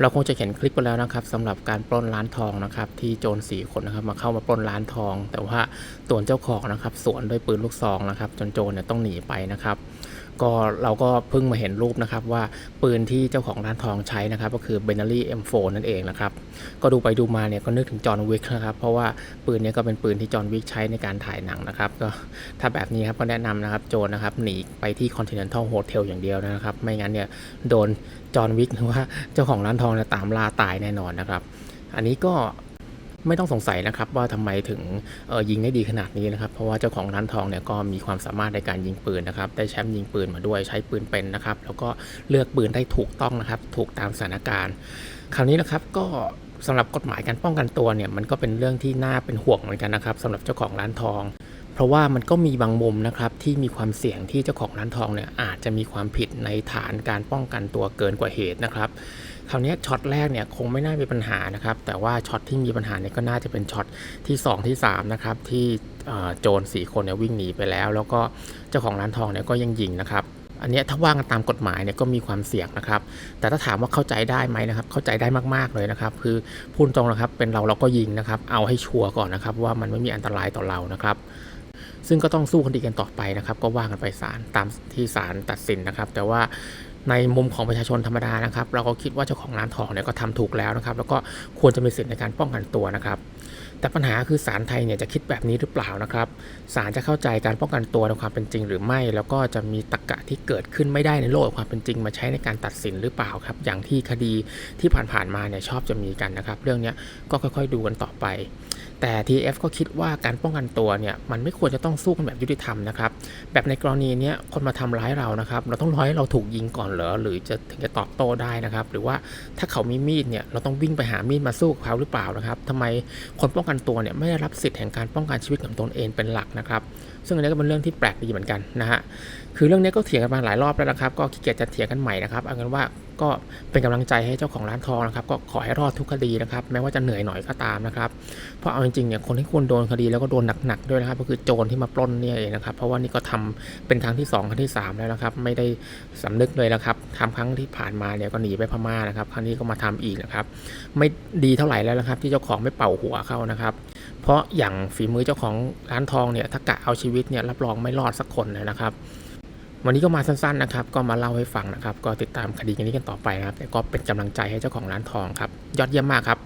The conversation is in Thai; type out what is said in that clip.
เราคงจะเห็นคลิปไปแล้วนะครับสำหรับการปล้นร้านทองนะครับที่โจรสี่คนนะครับมาเข้ามาปล้นร้านทอง แต่ว่าตัวเจ้าของนะครับสวนด้วยปืนลูกซองนะครับจนโจรเนี่ยต้องหนีไปนะครับ ก็เราก็เพิ่งมาเห็นรูปนะครับว่าปืนที่เจ้าของร้านทองใช้นะครับ ก็คือ b e n n e r y M4 นั่นเองนะครับ ก็ดูไปดูมาเนี่ยก็นึกถึงจอห์นวิกนะครับ เพราะว่าปืนนี้ก็เป็นปืนที่จอห์นวิกใช้ในการถ่ายหนังนะครับ ก็ถ้าแบบนี้ครับก็แนะนำนะครับโจรนะครับหนีไปที่ Continental Hotel อย่างเดียวนะครับ ไม่งั้นเนี่ยโดนจอห์นวิกหรือว่าเจ้าของร้านทองเนี่ยตามล่าตายแน่นอนนะครับ อันนี้ก็ ไม่ต้องสงสัยนะครับว่าทำไมถึงยิงได้ดีขนาดนี้นะครับเพราะว่าเจ้าของร้านทองเนี่ยก็มีความสามารถในการยิงปืนนะครับได้แชมป์ยิงปืนมาด้วยใช้ปืนเป็นนะครับแล้วก็เลือกปืนได้ถูกต้องนะครับถูกตามสถานการณ์ คราวนี้นะครับก็สำหรับกฎหมายการป้องกันตัวเนี่ยมันก็เป็นเรื่องที่น่าเป็นห่วงเหมือนกันนะครับสำหรับเจ้าของร้านทอง เพราะว่ามันก็มีบางมุมนะครับที่มีความเสี่ยงที่เจ้าของร้านทองเนี่ยอาจจะมีความผิดในฐานการป้องกันตัวเกินกว่าเหตุนะครับ คราวนี้ช็อตแรกเนี่ยคงไม่น่ามีปัญหานะครับ แต่ว่าช็อตที่มีปัญหาเนี่ยก็น่าจะเป็นช็อตที่ 2 ที่ 3 นะครับ ที่โจร4คนเนี่ยวิ่งหนีไปแล้ว แล้วก็เจ้าของร้านทองเนี่ยก็ยังยิงนะครับอันนี้ถ้าว่ากันตามกฎหมายเนี่ยก็มีความเสี่ยงนะครับ แต่ถ้าถามว่าเข้าใจได้ไหมนะครับ เข้าใจได้มากๆเลยนะครับ คือพูดตรงนะครับ เป็นเราเราก็ยิงนะครับ เอาให้ชัวร์ก่อนนะครับ ว่ามันไม่มีอันตรายต่อเรานะครับ ซึ่งก็ต้องสู้คดีกันต่อไปนะครับ ก็ว่ากันไปศาลตามที่ศาลตัดสินนะครับ แต่ว่า ในมุมของประชาชนธรรมดานะครับ เราก็คิดว่าเจ้าของร้านทองเนี่ยก็ทำถูกแล้วนะครับ แล้วก็ควรจะมีสิทธิ์ในการป้องกันตัวนะครับแต่ปัญหาคือศาลไทยเนี่ยจะคิดแบบนี้หรือเปล่านะครับศาลจะเข้าใจการป้องกันตัวในความเป็นจริงหรือไม่ แล้วก็จะมีตรรกะที่เกิดขึ้นไม่ได้ในโลกความเป็นจริงมาใช้ในการตัดสินหรือเปล่าครับ อย่างที่คดีที่ผ่านๆมาเนี่ยชอบจะมีกันนะครับ เรื่องนี้ก็ค่อยๆดูกันต่อไป แต่ TF ก็คิดว่าการป้องกันตัวเนี่ยมันไม่ควรจะต้องสู้กันแบบยุติธรรมนะครับแบบในกรณีนี้คนมาทำร้ายเรานะครับ เราต้องรอให้เราถูกยิงก่อนเหรอหรือจะถึงจะตอบโต้ได้นะครับ หรือว่าถ้าเขามีมีดเนี่ยเราต้องวิ่งไปหามีดมาสู้กับเขาหรือเปล่านะครับทำไมคนป้องกันตัวเนี่ยไม่ได้รับสิทธิ์แห่งการป้องกันชีวิตของตนเองเป็นหลักนะครับ ซึ่งอันนี้ก็เป็นเรื่องที่แปลกดีเหมือนกันนะฮะคือเรื่องนี้ก็เถียงกันมาหลายรอบแล้วนะครับ ก็ขี้เกียจจะเถียงกันใหม่นะครับเอากันว่า ก็เป็นกำลังใจให้เจ้าของร้านทองนะครับ ก็ขอให้รอดทุกคดีนะครับ แม้ว่าจะเหนื่อยหน่อยก็ตามนะครับ เพราะเอาจริงๆเนี่ยคนที่ควรโดนคดีแล้วก็โดนหนักๆด้วยนะครับ ก็คือโจรที่มาปล้นเนี่ยเองนะครับ เพราะว่านี่ก็ทำเป็นครั้งที่2ครั้งที่ 3 แล้วนะครับ ไม่ได้สำนึกเลยนะครับทำครั้งที่ผ่านมาเนี่ยก็หนีไปพม่านะครับ ครั้งนี้ก็มาทำอีกนะครับ ไม่ดีเท่าไหร่แล้วนะครับ ที่เจ้าของไม่เป่าหัวเข้านะครับ เพราะอย่างฝีมือเจ้าของร้านทองเนี่ยถ้ากะเอาชีวิตเนี่ยรับรองไม่รอดสักคนเลยนะครับ วันนี้ก็มาสั้นๆนะครับ ก็มาเล่าให้ฟังนะครับ ก็ติดตามคดีกันนี้กันต่อไปนะครับแต่ก็เป็นกำลังใจให้เจ้าของร้านทองครับ ยอดเยี่ยมมากครับ